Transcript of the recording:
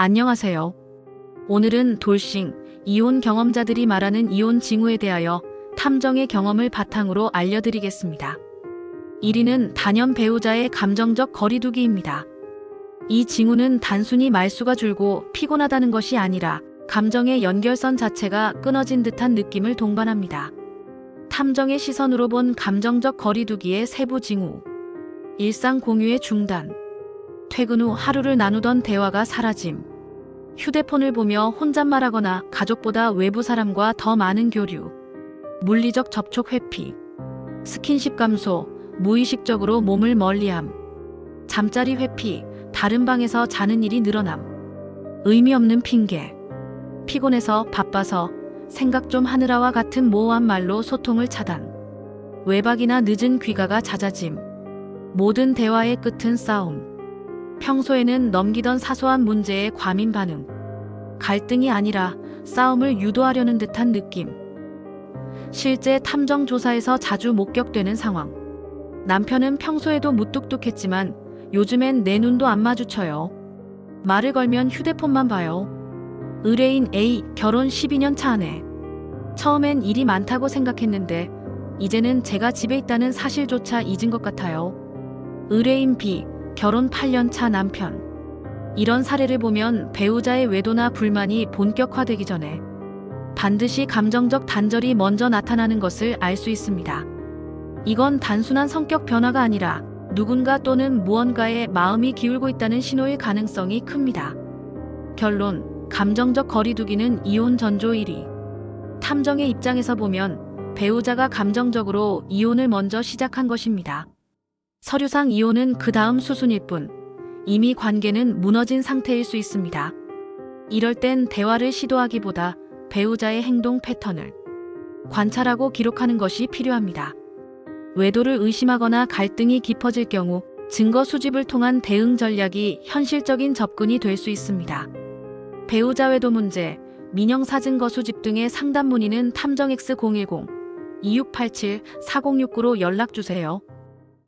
안녕하세요. 오늘은 돌싱, 이혼 경험자들이 말하는 이혼 징후에 대하여 탐정의 경험을 바탕으로 알려드리겠습니다. 1위는 단연 배우자의 감정적 거리두기입니다. 이 징후는 단순히 말수가 줄고 피곤하다는 것이 아니라 감정의 연결선 자체가 끊어진 듯한 느낌을 동반합니다. 탐정의 시선으로 본 감정적 거리두기의 세부 징후. 일상 공유의 중단. 퇴근 후 하루를 나누던 대화가 사라짐. 휴대폰을 보며 혼잣말하거나 가족보다 외부 사람과 더 많은 교류. 물리적 접촉 회피. 스킨십 감소, 무의식적으로 몸을 멀리함. 잠자리 회피, 다른 방에서 자는 일이 늘어남. 의미 없는 핑계. 피곤해서 바빠서 생각 좀 하느라와 같은 모호한 말로 소통을 차단. 외박이나 늦은 귀가가 잦아짐. 모든 대화의 끝은 싸움. 평소에는 넘기던 사소한 문제에 과민 반응. 갈등이 아니라 싸움을 유도하려는 듯한 느낌. 실제 탐정 조사에서 자주 목격되는 상황. 남편은 평소에도 무뚝뚝했지만 요즘엔 내 눈도 안 마주쳐요. 말을 걸면 휴대폰만 봐요. 의뢰인 A 결혼 12년 차 아내. 처음엔 일이 많다고 생각했는데 이제는 제가 집에 있다는 사실조차 잊은 것 같아요. 의뢰인 B 결혼 8년 차 남편. 이런 사례를 보면 배우자의 외도나 불만이 본격화되기 전에 반드시 감정적 단절이 먼저 나타나는 것을 알 수 있습니다. 이건 단순한 성격 변화가 아니라 누군가 또는 무언가에 마음이 기울고 있다는 신호일 가능성이 큽니다. 결론, 감정적 거리두기는 이혼 전조 1위. 탐정의 입장에서 보면 배우자가 감정적으로 이혼을 먼저 시작한 것입니다. 서류상 이혼은 그 다음 수순일 뿐, 이미 관계는 무너진 상태일 수 있습니다. 이럴 땐 대화를 시도하기보다 배우자의 행동 패턴을 관찰하고 기록하는 것이 필요합니다. 외도를 의심하거나 갈등이 깊어질 경우 증거 수집을 통한 대응 전략이 현실적인 접근이 될 수 있습니다. 배우자 외도 문제, 민영 사증거 수집 등의 상담 문의는 탐정 X010 2687 4069로 연락 주세요.